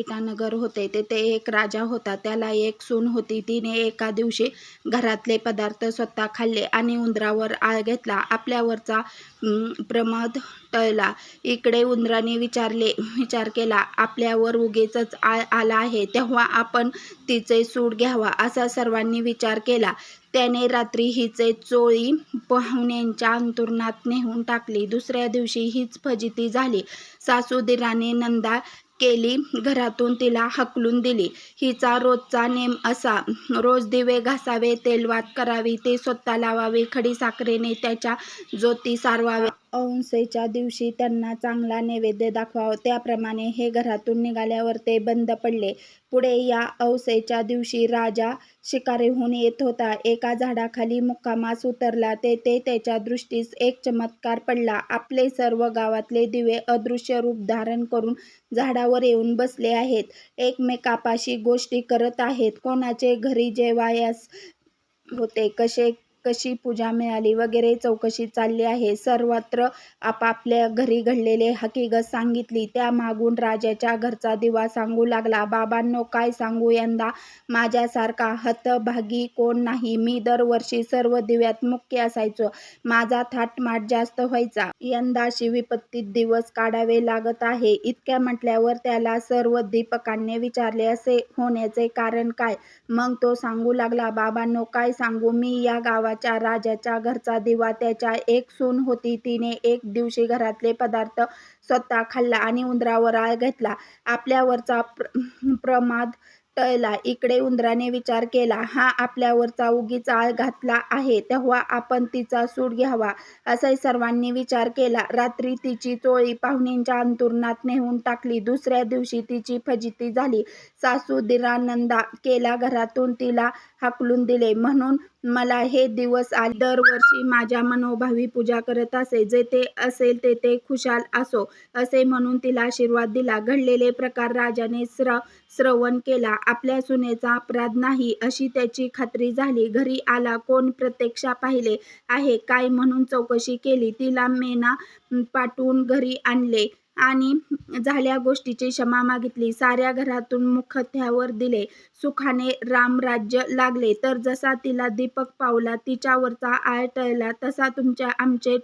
पितानगर होते. तेथे एक राजा होता. त्याला एक सून होती. तिने एका दिवशी घरातले पदार्थ स्वतः खाल्ले आणि उंदरावर आळ घेतला. आपल्यावरचा प्रमाद टळला. इकडे उंदराने विचारले विचार केला आपल्यावर उगीचच आळ आला आहे. तेव्हा आपण तिचे सूड घ्यावा. असा सर्वांनी विचार केला. त्याने रात्री हिचे चोळी पाहुण्यांच्या अंतुरणात नेऊन टाकली. दुसऱ्या दिवशी हीच फजिती झाली. सासूदिराने नंदा केली घरातून तिला हकलून दिली. हिचा रोजचा नेम असा रोज दिवे घासावे तेलवात करावी ते स्वतः लावावे खडी साखरेने त्याच्या ज्योती सारवावे औंसेच्या दिवशी त्यांना चांगला नैवेद्य दाखवावा. त्याप्रमाणे हे घरातून निघाल्यावर ते बंद पडले. पुढे या अवसेच्या दिवशी राजा शिकारीहून येत होता. एका झाडाखाली मुक्कामास उतरला. तेथे त्याच्या दृष्टीस एक चमत्कार पडला. आपले सर्व गावातले दिवे अदृश्य रूप धारण करून झाडावर येऊन बसले आहेत. एकमेकापाशी गोष्टी करत आहेत. कोणाचे घरी जेवायास होते कसे कशी पूजा मिळाली वगैरे चौकशी चालली आहे. सर्वत्र आपापल्या घरी घडलेले हकीकत सांगितली. त्या मागून राजाच्या घरचा दिवा सांगू लागला. बाबांनो काय सांगू यंदा? माझ्यासारखा हतभागी कोण नाही. मी दरवर्षी सर्व दिव्यात मुख्य असायचो. माझा थाटमाट जास्त व्हायचा. यंदा शिविपत्तीत दिवस काढावे लागत आहे. इतक्या म्हटल्यावर त्याला सर्व दीपकांनी विचारले असे होण्याचे कारण काय? मग तो सांगू लागला बाबांनो काय सांगू? मी या नावाच्या राजाच्या घरचा दिवा त्याच्या एक सून होती. तिने एक दिवशी घरातले पदार्थ स्वतः खाल्ला आणि उंदरावर आळ घेतला. आपल्यावरचा प्र प्रमाद टळला. इकडे उंदराने विचार केला हा आपल्यावरचा उगीच आळ घातला आहे तेव्हा आपण तिचा सूड घ्यावा. असे सर्वांनी विचार केला. रात्री तिची चोळी पाहुण्यांच्या अंतुरणात नेऊन टाकली. दुसऱ्या दिवशी तिची फजिती झाली. सासू दिरानंदा केला घरातून तिला हाकलून दिले. म्हणून मला हे दिवस आले. दरवर्षी माझ्या मनोभावी पूजा करत असे. जेथे असेल तेथे खुशाल असो असे म्हणून तिला आशीर्वाद दिला. घडलेले प्रकार राजाने स्र श्रवण केला. आपल्या सुनेचा अपराध नाही अशी त्याची खात्री झाली. घरी आला कोण प्रत्यक्षा पाहिले आहे? काय म्हणून चौकशी केली? तिला मेना पाठवून घरी आणले. आणि झाल्या गोष्टीची क्षमा मागितली. साऱ्या घरातून मुखत्यावर दिले. सुखाने रामराज्य लागले. तर जसा तिला दीपक पावला तिच्यावरचा आळ टळला तसा तुमच्या आमचे